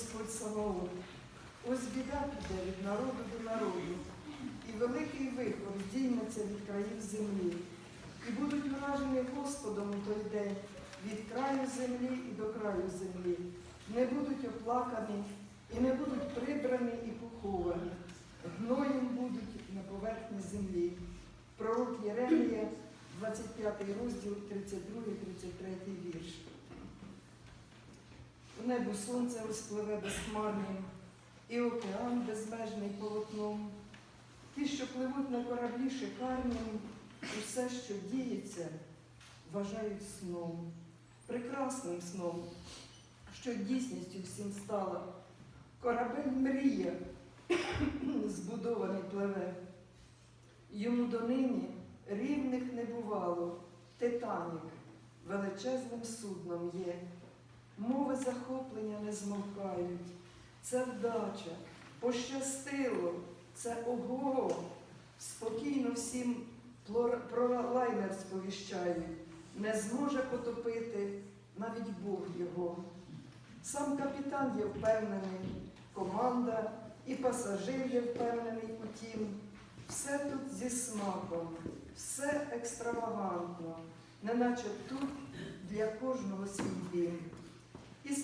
Господь Саваоф. Ось біда піде від народу до народу, і великий вихор здійметься від країв землі, і будуть вражені Господом у той день від краю землі і до краю землі, не будуть оплакані, і не будуть прибрані і поховані, гноєм будуть на поверхні землі. Пророк Єремія, 25 розділ, 32-33 вірш. Небо сонце розпливе безхмарним, і океан безмежний полотном. Ті, що пливуть на кораблі шикарним, усе, що діється, вважають сном, прекрасним сном, що дійсністю всім стало. Корабель мрія, збудований пливе. Йому донині рівних не бувало. Титанік величезним судном є. Мови захоплення не змовкають. Це вдача, пощастило, це ого. Спокійно всім про лайнер сповіщають. Не зможе потопити навіть Бог його. Сам капітан є впевнений, команда і пасажир є впевнений утім. Все тут зі смаком, все екстравагантно, неначе тут для кожного свій дім.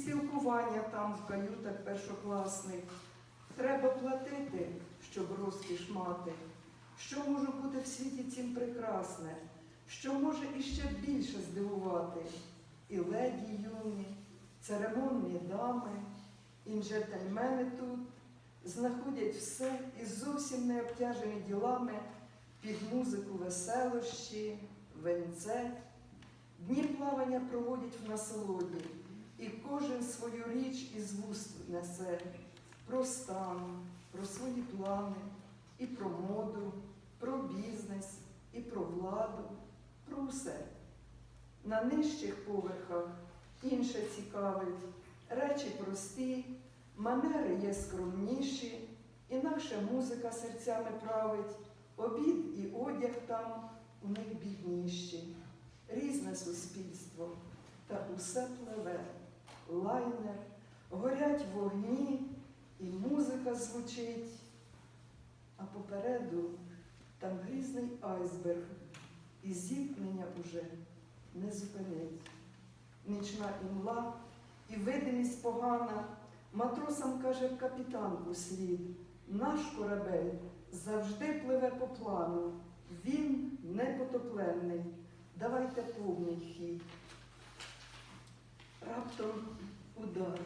Спілкування там в каютах першокласних. Треба платити, щоб розкіш мати. Що може бути в світі цім прекрасне, що може іще більше здивувати. І леді юні, церемонні дами, і джентльмени тут знаходять все і зовсім не обтяжені ділами під музику веселощі, венце. Дні плавання проводять в насолоді, і кожен свою річ із вуст несе про стан, про свої плани, і про моду, про бізнес, і про владу, про усе. На нижчих поверхах інше цікавить, речі прості, манери є скромніші, інакше музика серцями править, обід і одяг там у них бідніші. Різне суспільство, та усе пливе, лайнер, горять вогні, і музика звучить, а попереду там грізний айсберг, і зіткнення уже не зупинить. Нічна імла і видимість погана. Матросам каже капітан у слід, наш корабель завжди пливе по плану, він непотопленний. Давайте повний хід. Раптом удар,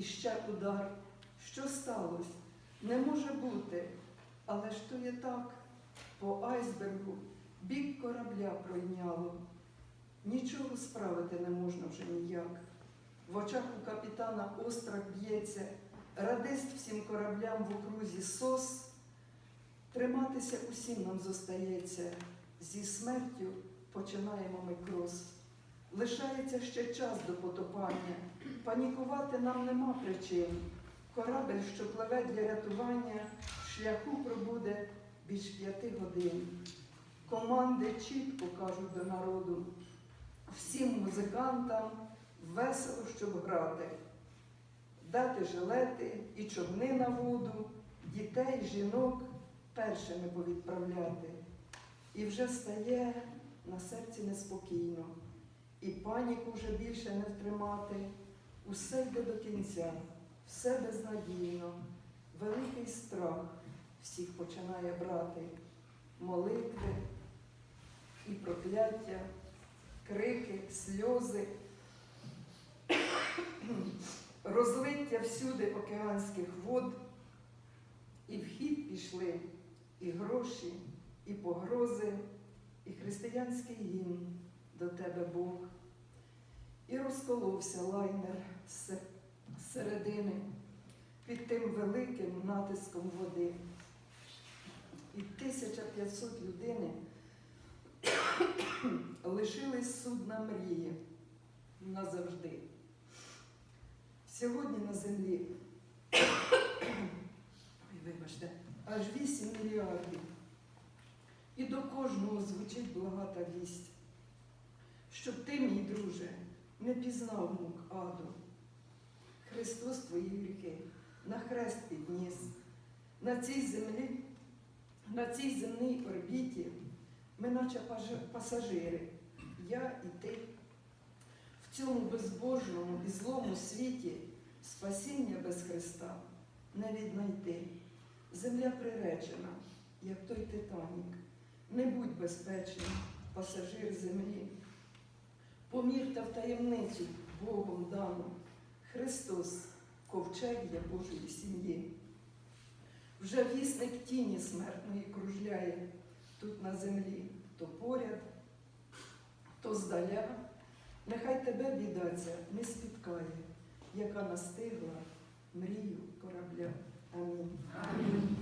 і ще удар. Що сталося? Не може бути. Але ж то є так, по айсбергу бік корабля пройняло. Нічого справити не можна вже ніяк. В очах у капітана острах б'ється, радист всім кораблям в окрузі сос. Триматися усім нам зостається. Зі смертю починаємо ми крос. Лишається ще час до потопання. Панікувати нам нема причин. Корабель, що пливе для рятування, шляху пробуде більш п'яти годин. Команди чітко кажуть до народу, всім музикантам весело, щоб грати, дати жилети і човни на воду, дітей, жінок першими повідправляти. І вже стає на серці неспокійно, і паніку вже більше не втримати. Усе йде до кінця, все безнадійно, великий страх всіх починає брати, молитви і прокляття, крики, сльози, розлиття всюди океанських вод, і в хід пішли і гроші, і погрози, і християнський гімн до тебе Бог. І розколовся лайнер з середини під тим великим натиском води. І 1500 людини лишились судна мрії назавжди. Сьогодні на землі, вибачте, аж 8 мільярдів. І до кожного звучить благата вість, щоб ти, мій друже, не пізнав мук аду. Христос твої гріхи на хрест підніс. На цій землі, на цій земній орбіті ми наче пасажири, я і ти. В цьому безбожному і злому світі спасіння без Христа не віднайти. Земля приречена, як той Титанік. Не будь безпечним, пасажир землі. Помірте в таємницю Богом дану. Христос ковчег для Божої сім'ї. Вже вісник тіні смертної кружляє тут на землі, то поряд, то здаля. Нехай тебе, біда ця, не спіткає, яка настигла мрію корабля. Амінь. Амінь.